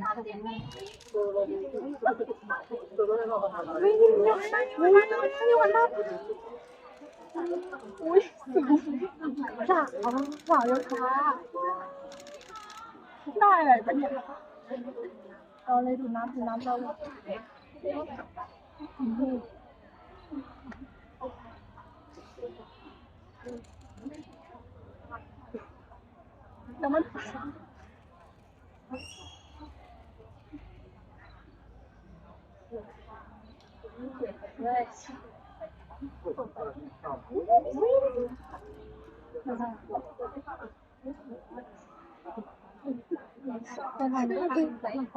อุ้ยยังไม่ได้ยังไม่ได้ยังไม่ได้อุ้ยสาวสาวโยคะได้อะไรปะเนี่ยเอาเลยดูน้ำดูน้ำเราแล้วมัน เป็นทางที่มันเข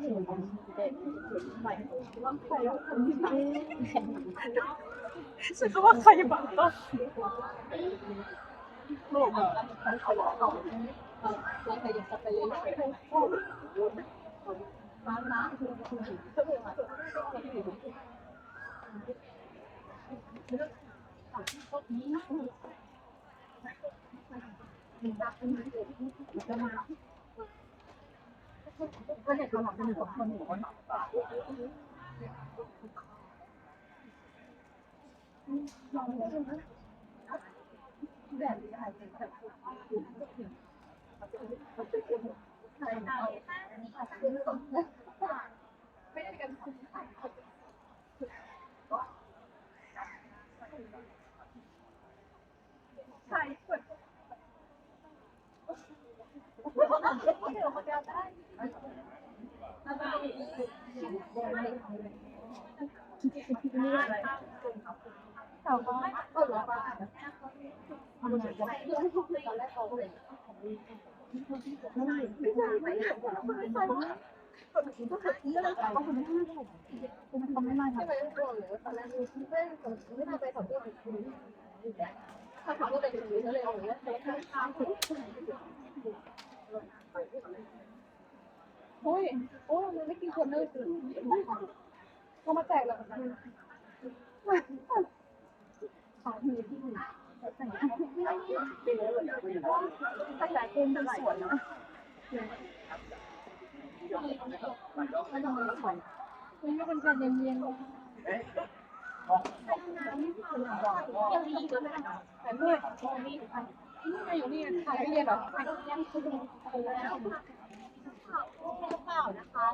ายกว่าวันนี้เลยขึ้นมาที่ร้านน้ำฉันก็ว่าใครบ้างต้องโลกอะ ก็เด็กเราหลังจะมีสองคนอยู่คนแบบนี้อะไรเป็นแบบไม่ได้กันใช่เปิดเขาก็ เออแล้วก็ทำงานกันไม่ใช่ไม่ใช่ไม่ใช่ไม่ใช่ก็คือที่อะไรเขาไม่ได้คือมันเขาไม่มาทำไม่รู้ตัวหรือตอนแรกไม่ไม่น่าไปสองที่ถ้าเขาก็เป็นอย่างนี้เลยเอาอย่างนี้ไปข้างข้า โอ้ย โอ้ยมันไม่กินคนเลยเขามาแจกแล้วของมีที่แต่งตั้งแต่เป็นสวนเนาะไม่ต้องมาของคุณไม่เป็นการเย็นๆแต่เมื่อนี่นี่อยู่นี่ถ่ายเรียนหรอ ล่านะคะ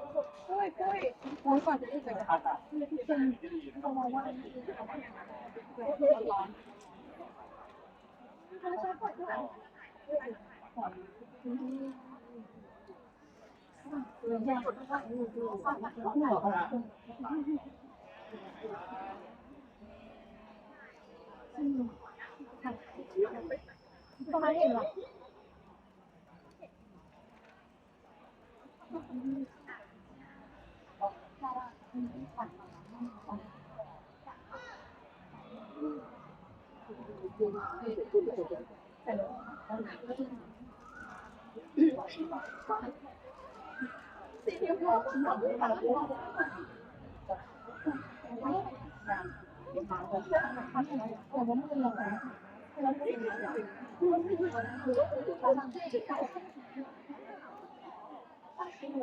กล้วยกล้วยโอ้ยก่อนจะได้เจอเป็นเขามองว่าร้อนตรงนั้นเห็นหรอแต่ว่ามันเป็นไรเขา มี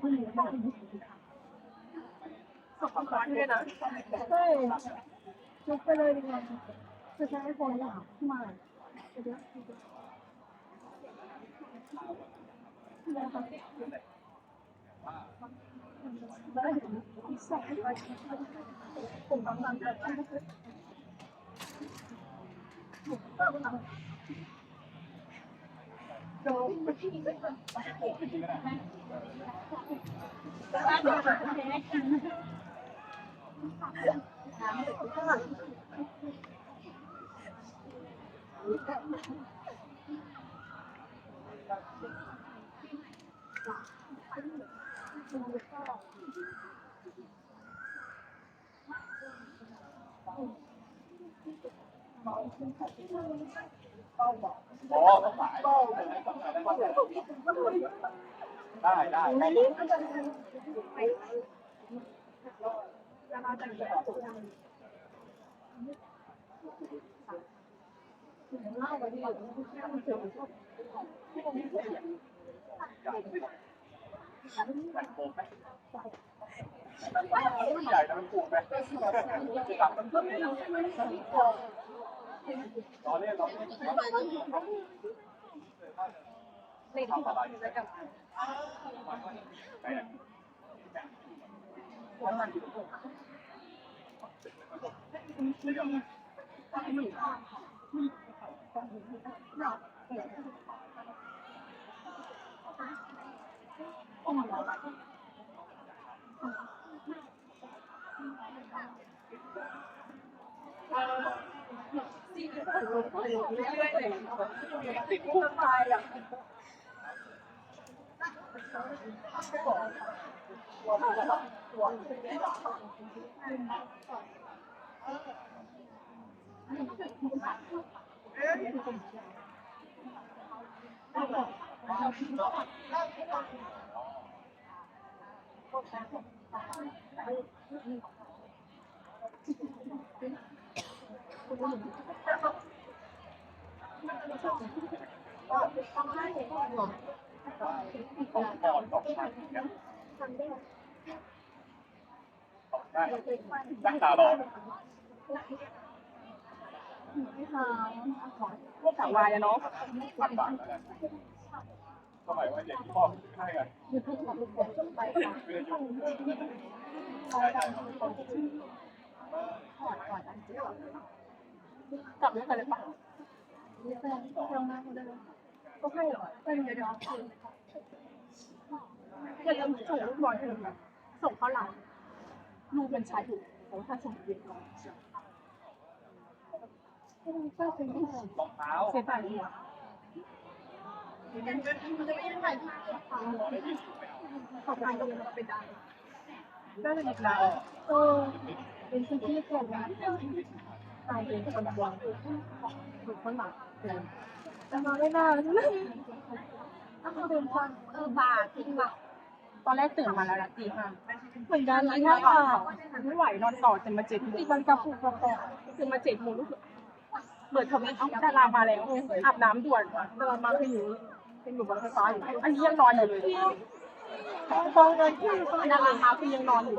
ผู้หญิงเขาเป็นผู้หญิงขอบคุณด้วยนะใช่จุกไปเลยดีกว่าจะใช้ไอโฟนหรอไม่เดี๋ยวได้องกลุ่ม นที่ก็จะเป้าบ อกอ๋อต้องหมายได้ได้ไม่รีบก็จะไปแล้วเราจะเก็บตัวเล่าไปที่อยู่ที่นเจอมันโกงไหมใหญ่แต่มันปูไหม ตอนนี้เราเล็กที่แบบจะกับ ติดคุกตายอะ ก่อนตกชั้นเนี่ยตกได้ตั้งตารอพวกสาววายอะเนาะพันบาทแล้วสมัยวันเด็กที่พ่อให้กันกลับไม่ไปเลยปะมีแฟนที่เราหน้าเขาได้ ก็ให้เหรอเป็นเดี๋ยวเดี๋ยวอย่าลืมส่งลูกบอลให้แบบส่งเขาหลังรูเป็นชายถูกแต่ว่าถ้าส่งเย็นก่อนก็เป็นที่รองเท้าเสียใจดีอะขอบคุณตรงนี้เป็นได้ได้เลยนะเออเป็นสิ่งที่เกิดขึ้นตายเป็นคนบวงถูกคนหลักเป็น แต่มาไม่นานถ้าเขาเดินฟังเออบาทจริงว่ะตอนแรกตื่นมาแล้วนะตีห้าเหมือนกันตีห้าค่ะไม่ไหวนอนต่อจนมาเจ็ดโมงมันกระปุกกระปอกคือมาเจ็ดโมงรู้สึกเปิดทวิตเอ้าดารามาแล้วอาบน้ำด่วนดารามาคืออยู่เป็นอยู่บนไฟฟ้าอยู่อันนี้ยังนอนอยู่เลยตองเลยที่ดารามาคือยังนอนอยู่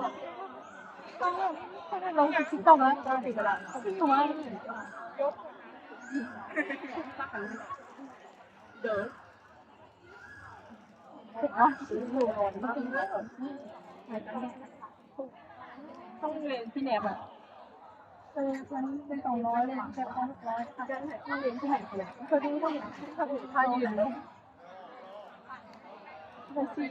ลองติดติ๊กต็อกนะติดกระดาษถูกไหมเดินอะต้องเรียนที่แนบอะเออวันเป็นสองร้อยเลยแค่สองร้อยค่ะต้องเรียนที่ไหนเนี่ยเคยดูต้องถ้าถึงท่ายืนเลยแต่สี่